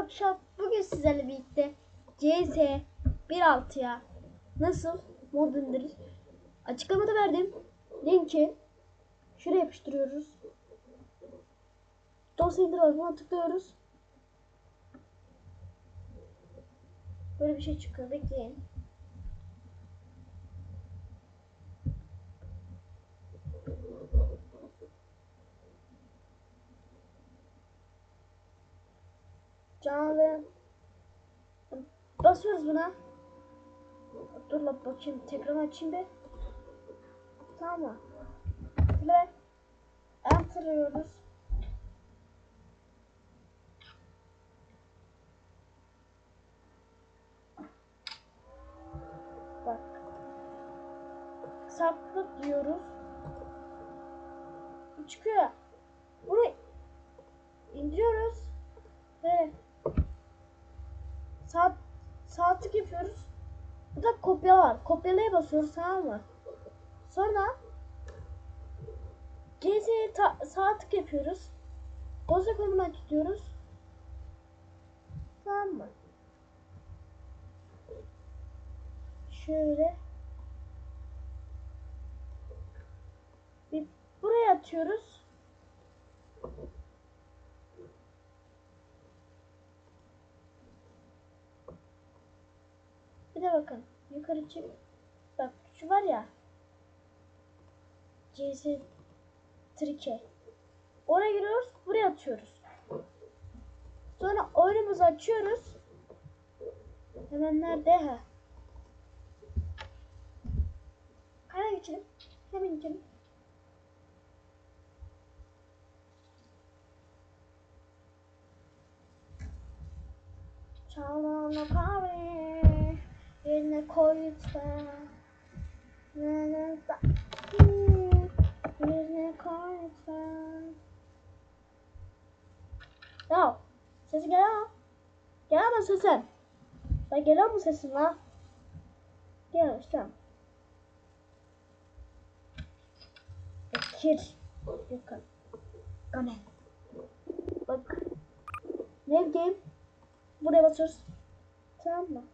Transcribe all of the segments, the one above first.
akşam bugün sizlerle birlikte CS 1.6'ya nasıl mod indirir açıklamada verdim linki şuraya yapıştırıyoruz. Dosya indir butona tıklıyoruz. Böyle bir şey çıkıyor bekleyin canlı basıyoruz buna. Dur la bakayım tekrar açayım bir. Tamam mı? Ve enter'lıyoruz bak. Saplık diyoruz. Çıkıyor. Bunu indiriyoruz ve saat saatlik yapıyoruz. Bu da kopya var. Kopyalaya basıyoruz tamam mı? Sonra ta- saatlik yapıyoruz. Dosya konumuna tutuyoruz. Tamam mı? Şöyle bir buraya atıyoruz. Bir de bakın yukarı çık. Bak şu var ya. CS trike. Oraya giriyoruz. Buraya atıyoruz. Sonra oyunumuzu açıyoruz. Hemen nerede? Ha. Hemen geçelim. Hemen geçelim. Çalan o kahve yerine koy lütfen. Yerine koy lütfen. Ya sesi geliyor mu? Geliyor mu sesin? Ben geliyor mu sesin lan? Geliyor işte. Bekir. Yakın. Gane. Bak. Ne game? Buraya basıyoruz. Tamam mı?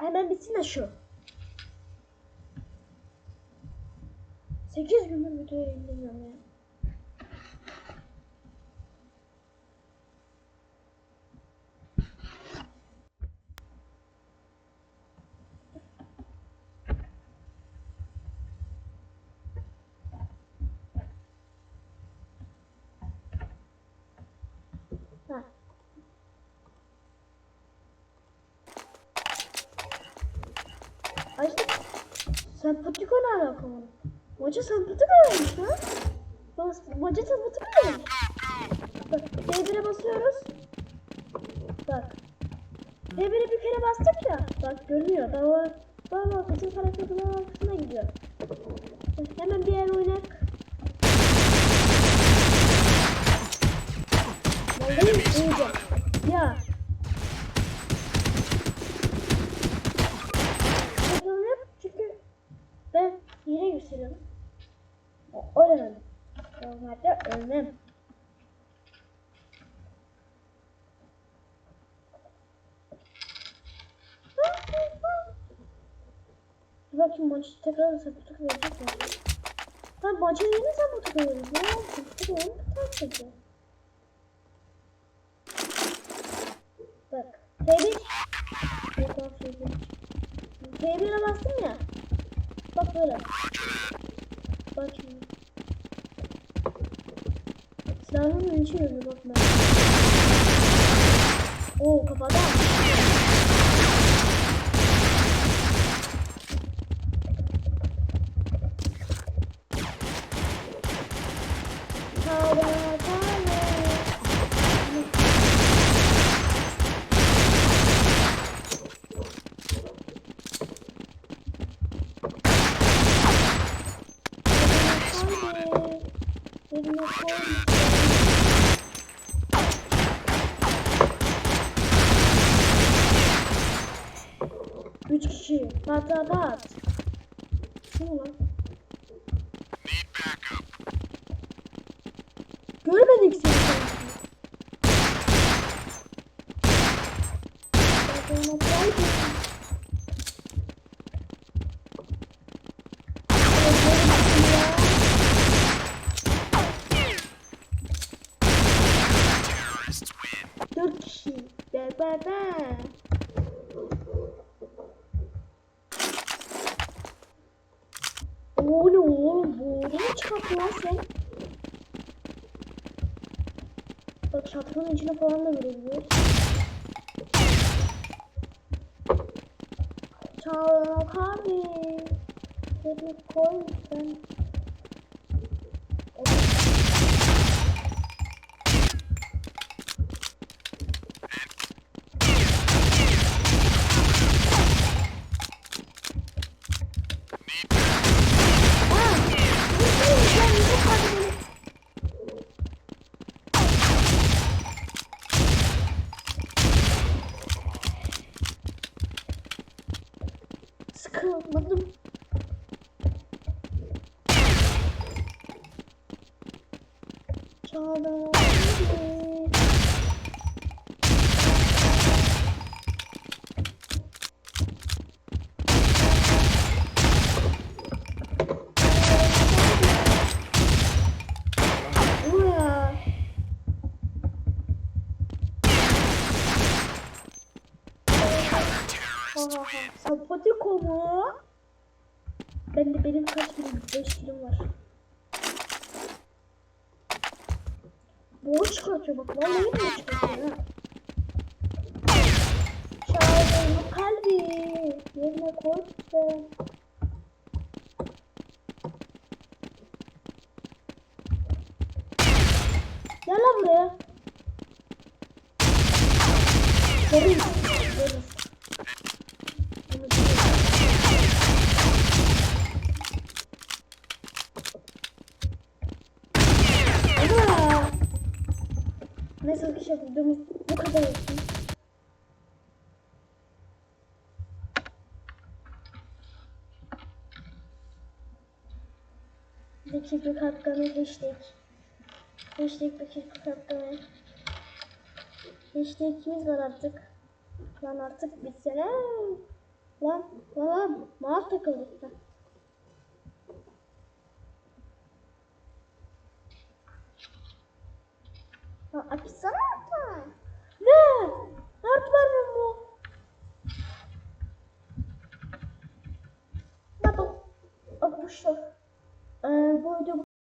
Hemen bitsin de şu. 8 gündür videoyu indirmiyorum ya. Ha. Açtık. Sempatiko ne alaka mı? Maça sempatiko vermiş ha? Bas, maça sempatiko vermiş. Bak D1'e basıyoruz. Bak. D1'e bir kere bastık ya. Bak görünüyor. Daha daha bak bütün karakterin arkasına gidiyor. Hemen bir yer oynak. Bir bakayım maçı tekrar sapıtık verecek mi? Ben maçı yine sapıtık veriyorum. Ne oldu? Sapıtık veriyorum. Bir tane Bak. T1. Yok lan T1. T1'e bastım ya. Bak böyle. Bak şimdi. Silahın içi yönü bak ben. Oo kafada. Kavga Üç kişi. Pat pat. Ne lan? Görmedik seni. Be be. Oo ne oğlum bu ne çıkarttın lan sen? Bak şapkanın içine falan da görebiliyoruz. Çağlak abi. Yerine koy ben. Çağla. Bu ya. Sapatiko mu? Ben de benim kaç kilim? 5 kilim var. Boğaz çıkartıyor bak. Vallahi boğaz çıkartıyor ha. Çağırdım kalbi. Yerine koy sen. Gel lan buraya. Gelin. Ama Neyse arkadaşlar videomuz bu kadar olsun. Dakika hakkını hashtag. Hashtag dakika hakkını. Hashtagimiz var artık. Lan artık bitsene. Lan lan lan mouse takıldı. Heh. Ha, aç